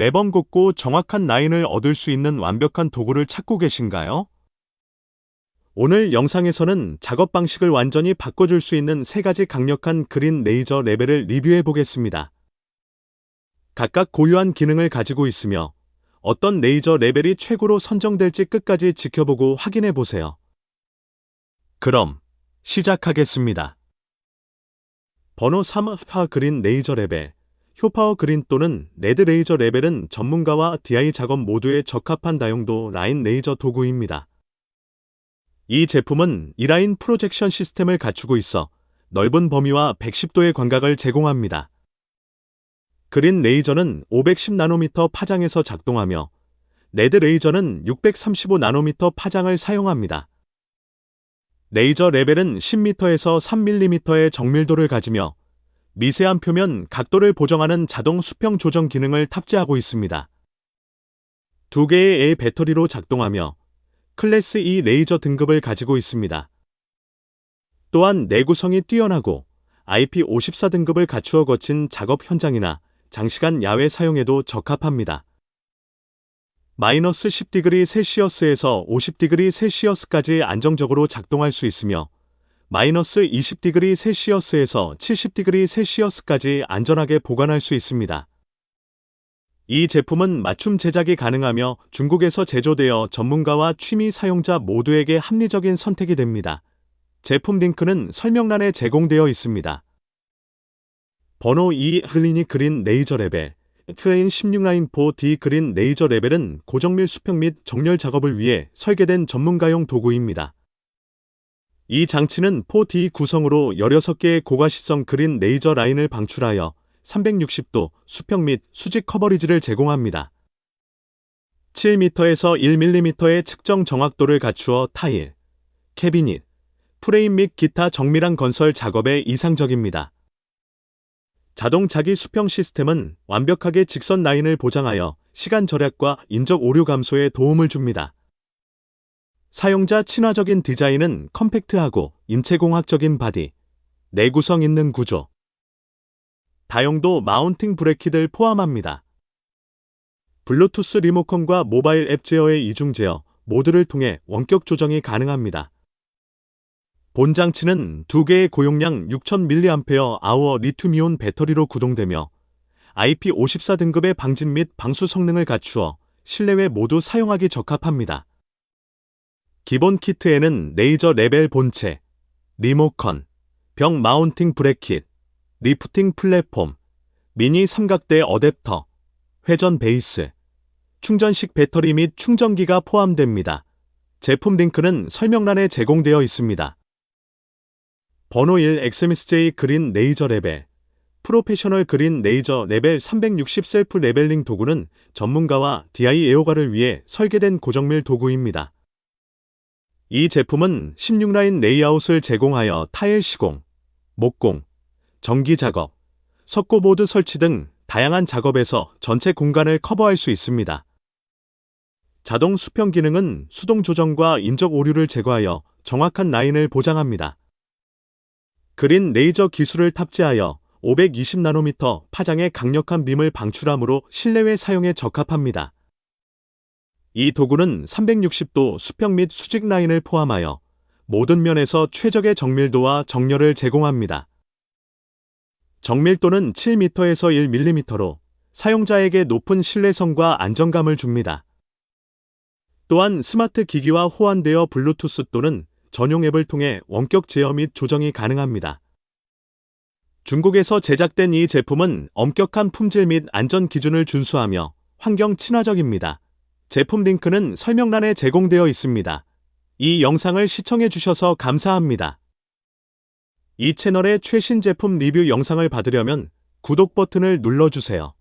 매번 곱고 정확한 라인을 얻을 수 있는 완벽한 도구를 찾고 계신가요? 오늘 영상에서는 작업 방식을 완전히 바꿔줄 수 있는 세 가지 강력한 그린 레이저 레벨을 리뷰해 보겠습니다. 각각 고유한 기능을 가지고 있으며 어떤 레이저 레벨이 최고로 선정될지 끝까지 지켜보고 확인해 보세요. 그럼 시작하겠습니다. 번호 3파 그린 레이저 레벨 효파워 그린 또는 레드 레이저 레벨은 전문가와 DI 작업 모두에 적합한 다용도 라인 레이저 도구입니다. 이 제품은 이라인 프로젝션 시스템을 갖추고 있어 넓은 범위와 110도의 광각을 제공합니다. 그린 레이저는 510나노미터 파장에서 작동하며 레드 레이저는 635나노미터 파장을 사용합니다. 레이저 레벨은 10m에서 3mm의 정밀도를 가지며 미세한 표면 각도를 보정하는 자동 수평 조정 기능을 탑재하고 있습니다. 두 개의 A 배터리로 작동하며 클래스 E 레이저 등급을 가지고 있습니다. 또한 내구성이 뛰어나고 IP54 등급을 갖추어 거친 작업 현장이나 장시간 야외 사용에도 적합합니다. 마이너스 10디그리 셀시어스에서 50디그리 셀시어스까지 안정적으로 작동할 수 있으며 마이너스 20디그리 셀시어스에서 70디그리 셀시어스까지 안전하게 보관할 수 있습니다. 이 제품은 맞춤 제작이 가능하며 중국에서 제조되어 전문가와 취미 사용자 모두에게 합리적인 선택이 됩니다. 제품 링크는 설명란에 제공되어 있습니다. 번호 2 흘리니 그린 레이저 레벨 클레인 16라인 4D 그린 레이저 레벨은 고정밀 수평 및 정렬 작업을 위해 설계된 전문가용 도구입니다. 이 장치는 4D 구성으로 16개의 고가시성 그린 레이저 라인을 방출하여 360도 수평 및 수직 커버리지를 제공합니다. 7m에서 1mm의 측정 정확도를 갖추어 타일, 캐비닛, 프레임 및 기타 정밀한 건설 작업에 이상적입니다. 자동 자기 수평 시스템은 완벽하게 직선 라인을 보장하여 시간 절약과 인적 오류 감소에 도움을 줍니다. 사용자 친화적인 디자인은 컴팩트하고 인체공학적인 바디, 내구성 있는 구조, 다용도 마운팅 브레킷을 포함합니다. 블루투스 리모컨과 모바일 앱 제어의 이중 제어 모두를 통해 원격 조정이 가능합니다. 본 장치는 두 개의 고용량 6000mAh 리튬이온 배터리로 구동되며 IP54 등급의 방진 및 방수 성능을 갖추어 실내외 모두 사용하기 적합합니다. 기본 키트에는 레이저 레벨 본체, 리모컨, 병 마운팅 브레킷, 리프팅 플랫폼, 미니 삼각대 어댑터, 회전 베이스, 충전식 배터리 및 충전기가 포함됩니다. 제품 링크는 설명란에 제공되어 있습니다. 번호 1 XMSJ 그린 레이저 레벨 프로페셔널 그린 레이저 레벨 360 셀프 레벨링 도구는 전문가와 DI 애호가를 위해 설계된 고정밀 도구입니다. 이 제품은 16라인 레이아웃을 제공하여 타일 시공, 목공, 전기 작업, 석고보드 설치 등 다양한 작업에서 전체 공간을 커버할 수 있습니다. 자동 수평 기능은 수동 조정과 인적 오류를 제거하여 정확한 라인을 보장합니다. 그린 레이저 기술을 탑재하여 520나노미터 파장의 강력한 빔을 방출하므로 실내외 사용에 적합합니다. 이 도구는 360도 수평 및 수직 라인을 포함하여 모든 면에서 최적의 정밀도와 정렬을 제공합니다. 정밀도는 7m에서 1mm로 사용자에게 높은 신뢰성과 안정감을 줍니다. 또한 스마트 기기와 호환되어 블루투스 또는 전용 앱을 통해 원격 제어 및 조정이 가능합니다. 중국에서 제작된 이 제품은 엄격한 품질 및 안전 기준을 준수하며 환경 친화적입니다. 제품 링크는 설명란에 제공되어 있습니다. 이 영상을 시청해 주셔서 감사합니다. 이 채널의 최신 제품 리뷰 영상을 받으려면 구독 버튼을 눌러주세요.